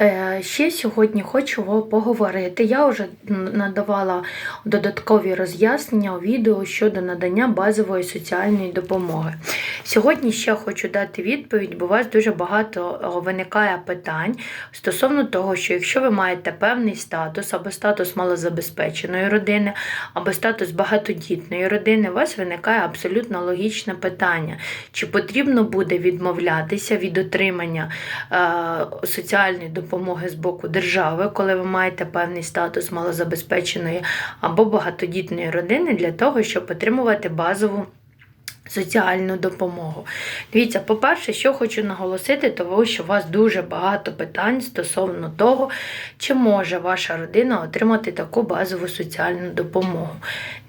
Е, Ще сьогодні хочу поговорити. Я вже надавала додаткові роз'яснення у відео щодо надання базової соціальної допомоги. Сьогодні ще хочу дати відповідь, бо у вас дуже багато виникає питань стосовно того, що якщо ви маєте певний статус або статус малозабезпеченої родини, або статус багатодітної родини, у вас виникає абсолютно логічне питання, чи потрібно буде відмовлятися від отримання е, соціальної допомоги з боку держави, коли ви маєте певний статус малозабезпеченої або багатодітної родини для того, щоб отримувати базову. Соціальну допомогу. Дивіться, по-перше, що хочу наголосити, тому що у вас дуже багато питань стосовно того, чи може ваша родина отримати таку базову соціальну допомогу.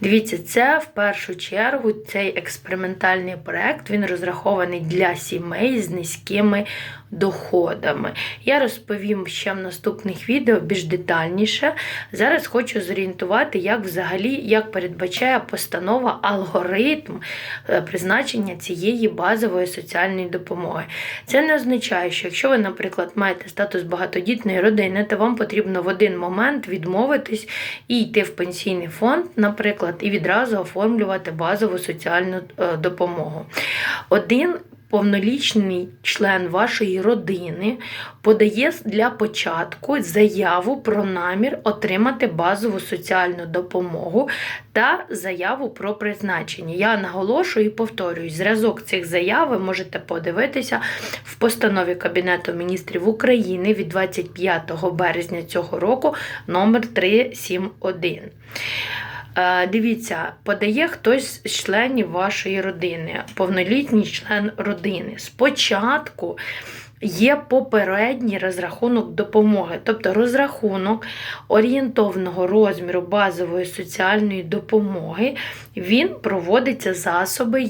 Дивіться, це в першу чергу цей експериментальний проект він розрахований для сімей з низькими доходами. Я розповім ще в наступних відео більш детальніше. Зараз хочу зорієнтувати, як взагалі як передбачає постанова алгоритм е, призначення цієї базової соціальної допомоги. Це не означає, що якщо ви, наприклад, маєте статус багатодітної родини, то вам потрібно в один момент відмовитись і йти в пенсійний фонд, наприклад, і відразу оформлювати базову соціальну е, допомогу. Один повнолічний член вашої родини подає для початку заяву про намір отримати базову соціальну допомогу та заяву про призначення. Я наголошую і повторюю, зразок цих заяв ви можете подивитися в постанові Кабінету міністрів України від 25 березня цього року номер 371. Е, Дивіться, подає хтось з членів вашої родини, повнолітній член родини. Спочатку є попередній розрахунок допомоги, тобто розрахунок орієнтовного розміру базової соціальної допомоги, він проводиться засоби,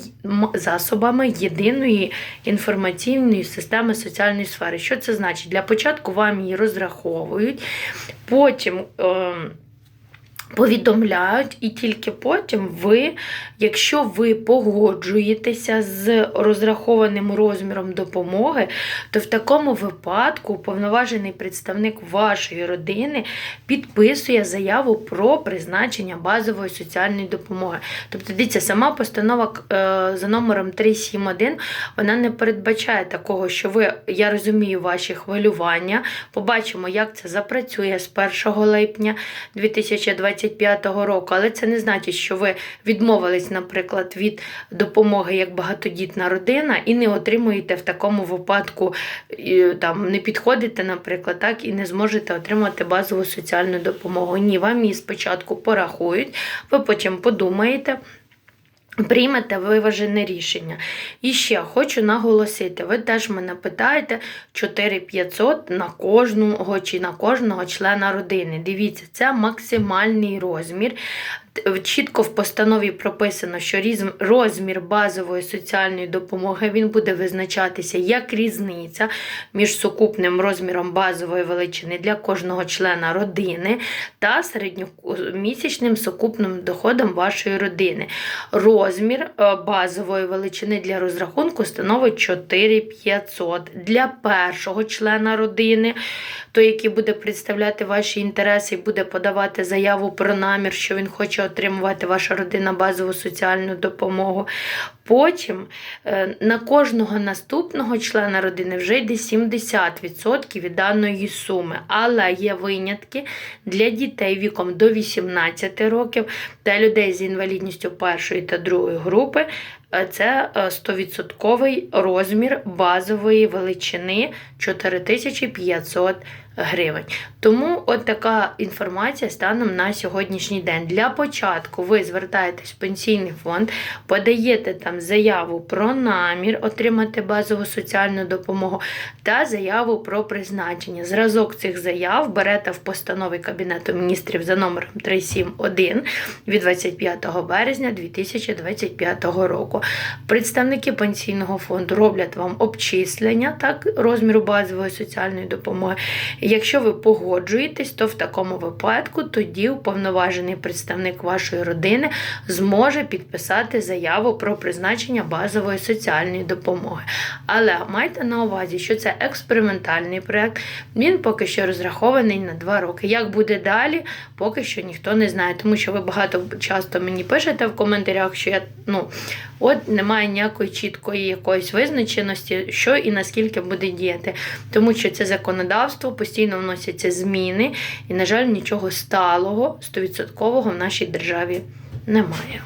засобами єдиної інформаційної системи соціальної сфери. Що це значить? Для початку вам її розраховують, потім. ем, Повідомляють, і тільки потім ви, якщо ви погоджуєтеся з розрахованим розміром допомоги, то в такому випадку уповноважений представник вашої родини підписує заяву про призначення базової соціальної допомоги. Тобто, дивіться, сама постанова е, за номером 371 вона не передбачає такого, що ви, я розумію, ваші хвилювання. Побачимо, як це запрацює з 1 липня 2025 року. Але це не значить, що ви відмовились, наприклад, від допомоги як багатодітна родина і не отримуєте в такому випадку, там не підходите, наприклад, так і не зможете отримати базову соціальну допомогу. Ні, вам її спочатку порахують, ви потім подумаєте. Приймете виважене рішення. І ще хочу наголосити: ви теж мене питаєте 4500 на кожного чи на кожного члена родини. Дивіться, це максимальний розмір. Чітко в постанові прописано, що розмір базової соціальної допомоги він буде визначатися як різниця між сукупним розміром базової величини для кожного члена родини та середньомісячним сукупним доходом вашої родини. Розмір е, базової величини для розрахунку становить 4500. Для першого члена родини, той, який буде представляти ваші інтереси і буде подавати заяву про намір, що він хоче отримувати ваша родина базову соціальну допомогу. Потім е, на кожного наступного члена родини вже йде 70% від даної суми. Але є винятки для дітей віком до 18 років та людей з інвалідністю першої та другої групи. Е, Це е, 100% розмір базової величини 4500 гривень. Тому от така інформація станом на сьогоднішній день. Для початку ви звертаєтесь в пенсійний фонд, подаєте там заяву про намір отримати базову соціальну допомогу та заяву про призначення. Зразок цих заяв берете в постанові Кабінету міністрів за номером 371 від 25 березня 2025 року. Представники пенсійного фонду роблять вам обчислення так, розміру базової соціальної допомоги. Якщо ви погоджуєтесь, то в такому випадку тоді уповноважений представник вашої родини зможе підписати заяву про призначення базової соціальної допомоги. Але майте на увазі, що це експериментальний проект, він поки що розрахований на 2 роки. Як буде далі, поки що ніхто не знає, тому що ви багато часто мені пишете в коментарях, що я ну от немає ніякої чіткої якоїсь визначеності, що і наскільки буде діяти. Тому що це законодавство постійно вносяться зміни, і, на жаль, нічого сталого, стовідсоткового в нашій державі немає.